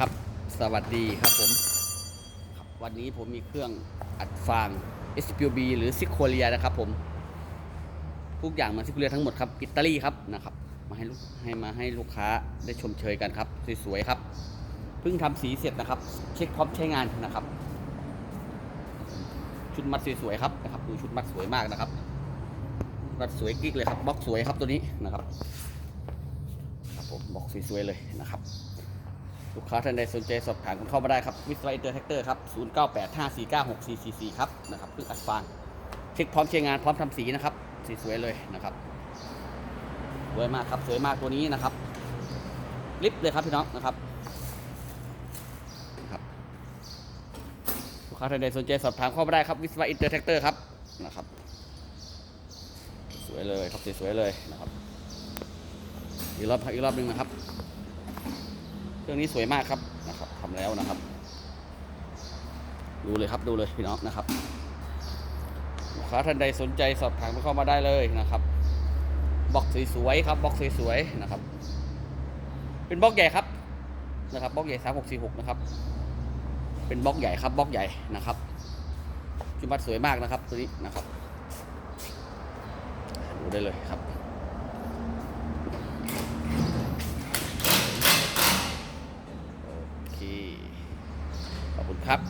ครับ สวัสดีครับผมครับวันนี้ผมมีเครื่องอัดฟาง SPB หรือซิโคเลียนะครับผมทุกอย่างมาซิโคเลียทั้งหมดครับอิตาลีครับนะครับมาให้ลูกให้มาให้ลูกค้าได้ชมเชยกันครับ สวยๆครับเพิ่งทำสีเสร็จนะครับ เช็คพร้อมใช้งานนะครับ ชุดมัดสวยๆครับนะครับดูชุดมัดสวยมากนะครับมัดสวยกิ๊กเลยครับบล็อกสวยครับตัวนี้นะครับครับผมบล็อกสวยๆเลยนะครับ ลูกค้าท่านใดสนใจสอบถามกันเข้ามาได้ครับ วิศวะอินเตอร์แท็กเตอร์ครับ 0 9 8 5 4 9 6 4 4 4 ครับนะครับเพิ่งอัดฟางเช็คพร้อมใช้งานพร้อมทำสีนะครับ สีสวยเลยนะครับสวยมากครับสวยมากตัวนี้นะครับลิฟเลยครับพี่น้องนะครับลูกค้าท่านใดสนใจสอบถามเข้ามาได้ครับวิศวะอินเตอร์แท็กเตอร์ครับนะครับสวยเลยครับสวยเลยนะครับอีกรอบอีกรอบหนึ่งนะครับ เครื่องนี้สวยมากครับนะครับทำแล้วนะครับ ดูเลยครับดูเลยพี่น้องนะครับลูกค้าท่านใดสนใจสอบถามเข้ามาได้เลยนะครับบล็อกสวยๆครับบล็อกสวยๆนะครับ เป็นบล็อกใหญ่ครับนะครับบล็อกใหญ่สามหกสี่หกนะครับ เป็นบล็อกใหญ่ครับบล็อกใหญ่นะครับชุมัดสวยมากนะครับตัวนี้นะครับ ดูได้เลยครับ คณครับ